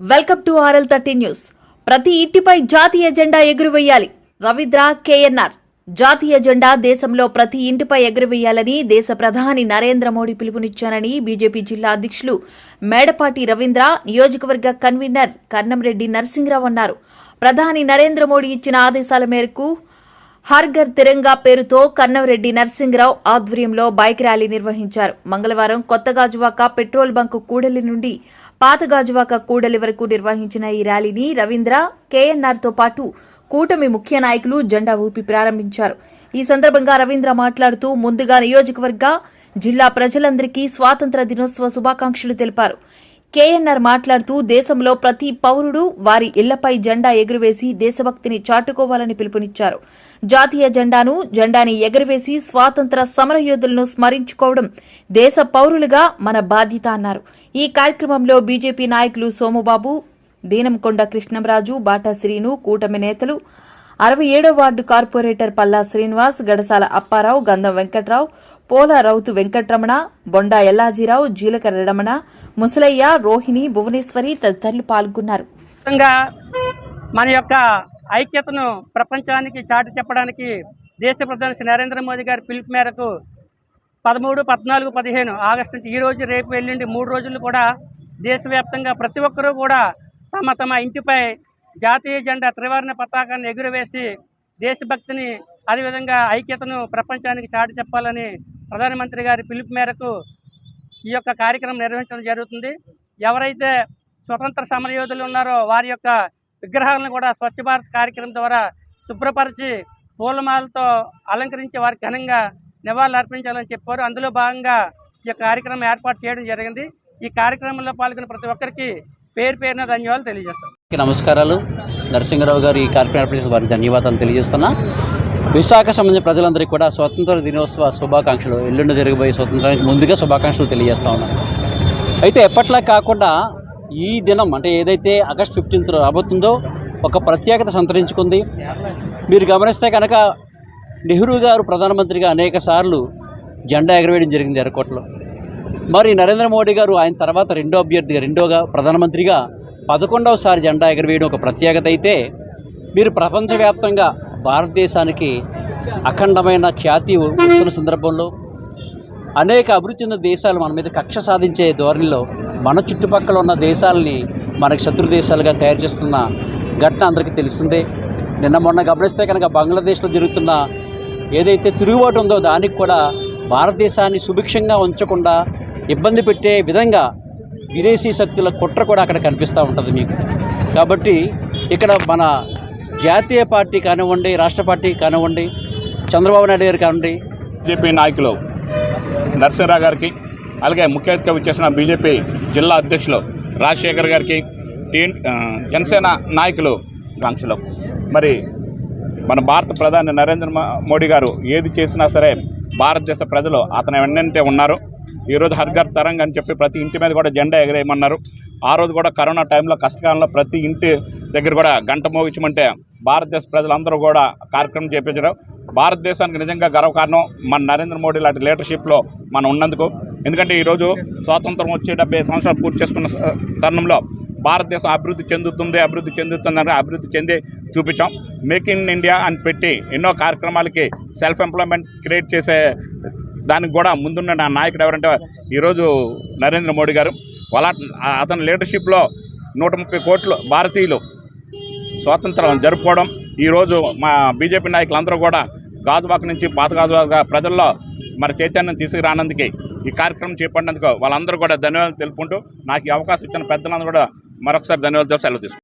Welcome to RL thirty news. ప్రతి ఇంటిపై జాతీయ జెండా ఎగురువేయాలి. రవీంద్ర కేఎన్ఆర్. జాతీయ జెండా దేశంలో ప్రతి ఇంటిపై ఎగురవేయాలని దేశ ప్రధాని నరేంద్ర మోడీ పిలుపునిచ్చారని బీజేపీ జిల్లా అధ్యక్షులు మేడపాటి రవీంద్ర నియోజకవర్గ కన్వీనర్ కన్నంరెడ్డి నరసింహరావు అన్నారు. ప్రధాని నరేంద్ర మోడీ ఇచ్చిన ఆదేశాల మేరకు హర్ఘర్ తిరంగా పేరుతో కన్నవరెడ్డి నరసింహరావు ఆధ్వర్యంలో బైక్ ర్యాలీ నిర్వహించారు. మంగళవారం కొత్తగా జువాక పెట్రోల్ బంక్ కూడలి నుండి పాత గాజువాక కూడలి వరకు నిర్వహించిన ఈ ర్యాలీని రవీంద్ర కేఎన్ఆర్తో పాటు కూటమి ముఖ్య నాయకులు జెండా ఊపి ప్రారంభించారు. ఈ సందర్భంగా రవీంద్ర మాట్లాడుతూ ముందుగా నియోజకవర్గ జిల్లా ప్రజలందరికీ స్వాతంత్ర దినోత్సవ శుభాకాంక్షలు తెలిపారు. కేఎన్ఆర్ మాట్లాడుతూ దేశంలో ప్రతి పౌరుడు వారి ఇళ్ళపై జెండా ఎగురవేసి దేశభక్తిని చాటుకోవాలని పిలుపునిచ్చారు. జాతీయ జెండాను జెండాని ఎగురవేసి స్వాతంత్ర సమరయోధులను స్మరించుకోవడం దేశ పౌరులుగా మన బాధ్యత అన్నారు. ఈ కార్యక్రమంలో బీజేపీ నాయకులు సోముబాబు దీనంకొండ కృష్ణంరాజు బాటా శ్రీను కూటమి నేతలు అరవై ఏడో వార్డు కార్పొరేటర్ పల్లా శ్రీనివాస్ గడసాల అప్పారావు గంధం వెంకట్రావు పోల రౌతు వెంకట్రమణ బొండా ఎల్లాజీరావు జీలకర్ర రమణ ముసలయ్య రోహిణి భువనేశ్వరి తదితరులు పాల్గొన్నారు. మన యొక్క ఐక్యతను ప్రపంచానికి చాటి చెప్పడానికి దేశ ప్రధాని శ్రీ నరేంద్ర మోదీ గారి పిలుపు మేరకు పదమూడు పద్నాలుగు పదిహేను ఆగస్టు నుంచి ఈ రోజు రేపు ఎల్లుండి మూడు రోజులు కూడా దేశవ్యాప్తంగా ప్రతి ఒక్కరూ కూడా తమ తమ ఇంటిపై జాతీయ జెండా త్రివర్ణ పతాకాన్ని ఎగురవేసి దేశభక్తిని అదేవిధంగా ఐక్యతను ప్రపంచానికి చాటి చెప్పాలని ప్రధానమంత్రి గారి పిలుపు మేరకు ఈ యొక్క కార్యక్రమం నిర్వహించడం జరుగుతుంది. ఎవరైతే స్వతంత్ర సమరయోధులు ఉన్నారో వారి యొక్క విగ్రహాలను కూడా స్వచ్ఛ భారత్ కార్యక్రమం ద్వారా శుభ్రపరిచి పూలమాలతో అలంకరించి వారికి ఘనంగా నివాళులు అర్పించాలని చెప్పారు. అందులో భాగంగా ఈ యొక్క కార్యక్రమం ఏర్పాటు చేయడం జరిగింది. ఈ కార్యక్రమంలో పాల్గొన్న ప్రతి ఒక్కరికి పేరు పేరున ధన్యవాదాలు తెలియజేస్తాం. నమస్కారాలు. నరసింహరావు గారు ఈ కార్యక్రమం ఏర్పాటు చేసిన వారికి ధన్యవాదాలు తెలియజేస్తున్నా. విశాఖ సంబంధించిన ప్రజలందరికీ కూడా స్వతంత్ర దినోత్సవ శుభాకాంక్షలు. ఎల్లుండి జరగబోయే స్వతంత్రానికి ముందుగా శుభాకాంక్షలు తెలియజేస్తా ఉన్నాను. అయితే ఎప్పట్లా కాకుండా ఈ దినం అంటే ఏదైతే ఆగస్ట్ ఫిఫ్టీన్త్ రాబోతుందో ఒక ప్రత్యేకత సంతరించుకుంది. మీరు గమనిస్తే కనుక నెహ్రూ గారు ప్రధానమంత్రిగా అనేక సార్లు జెండా ఎగరవేయడం జరిగింది ఎర్రకోటలో మరి నరేంద్ర మోడీ గారు ఆయన తర్వాత రెండో అభ్యర్థిగా రెండోగా ప్రధానమంత్రిగా పదకొండవసారి జెండా ఎగరవేయడం ఒక ప్రత్యేకత అయితే మీరు ప్రపంచవ్యాప్తంగా భారతదేశానికి అఖండమైన ఖ్యాతి వస్తున్న సందర్భంలో అనేక అభివృద్ధి చెందిన దేశాలు మన మీద కక్ష సాధించే ధోరణిలో మన చుట్టుపక్కల ఉన్న దేశాలని మనకు శత్రు దేశాలుగా తయారు చేస్తున్న ఘటన అందరికీ తెలిసిందే. నిన్న మొన్న గమనిస్తే కనుక బంగ్లాదేశ్లో జరుగుతున్న ఏదైతే తిరుగుబాటు ఉందో దానికి కూడా భారతదేశాన్ని సుభిక్షంగా ఉంచకుండా ఇబ్బంది పెట్టే విధంగా విదేశీ శక్తుల కుట్ర కూడా అక్కడ కనిపిస్తూ ఉంటుంది మీకు. కాబట్టి ఇక్కడ మన జాతీయ పార్టీ కానివ్వండి రాష్ట్ర పార్టీ కానివ్వండి చంద్రబాబు నాయుడు గారు కానివ్వండి. బీజేపీ నాయకులు నరసింహరావు గారికి అలాగే ముఖ్య అతిథిగా వచ్చేసిన బీజేపీ జిల్లా అధ్యక్షులు రాజశేఖర్ గారికి జనసేన నాయకులు ఆంక్షలు మరి మన భారత ప్రధాని నరేంద్ర మోడీ గారు ఏది చేసినా సరే భారతదేశ ప్రజలు అతను వెన్నంటే ఉన్నారు. ఈరోజు హర్ఘర్ తరంగ్ అని చెప్పి ప్రతి ఇంటి మీద కూడా జెండా ఎగరేయమన్నారు. ఆ రోజు కూడా కరోనా టైంలో కష్టకాలంలో ప్రతి ఇంటి దగ్గర కూడా గంట మోగించమంటే భారతదేశ ప్రజలందరూ కూడా కార్యక్రమం చేపించడం భారతదేశానికి నిజంగా గర్వకారణం మన నరేంద్ర మోడీ లాంటి లీడర్షిప్లో మనం ఉన్నందుకు. ఎందుకంటే ఈరోజు స్వాతంత్రం వచ్చి డెబ్బై సంవత్సరాలు పూర్తి చేసుకున్న తరుణంలో భారతదేశం అభివృద్ధి చెందుతుంది అభివృద్ధి చెందుతుందని అభివృద్ధి చెంది చూపించాం. మేక్ ఇన్ ఇండియా అని పెట్టి ఎన్నో కార్యక్రమాలకి సెల్ఫ్ ఎంప్లాయ్మెంట్ క్రియేట్ చేసే దానికి కూడా ముందున్న నా నాయకుడు ఎవరంటే ఈరోజు నరేంద్ర మోడీ గారు. వాళ్ళ అతని లీడర్షిప్లో నూట ముప్పై కోట్లు భారతీయులు స్వాతంత్రం జరుపుకోవడం. ఈరోజు మా బీజేపీ నాయకులందరూ కూడా గాజువాక నుంచి పాత గాజువాక ప్రజల్లో మరి చైతన్యం తీసుకురానందుకే ఈ కార్యక్రమం చేపట్టినందుకు వాళ్ళందరూ కూడా ధన్యవాదాలు తెలుపుకుంటూ నాకు ఈ అవకాశం ఇచ్చిన పెద్దలందరూ కూడా మరొకసారి ధన్యవాదాలు సెలవు తీసుకుంటాను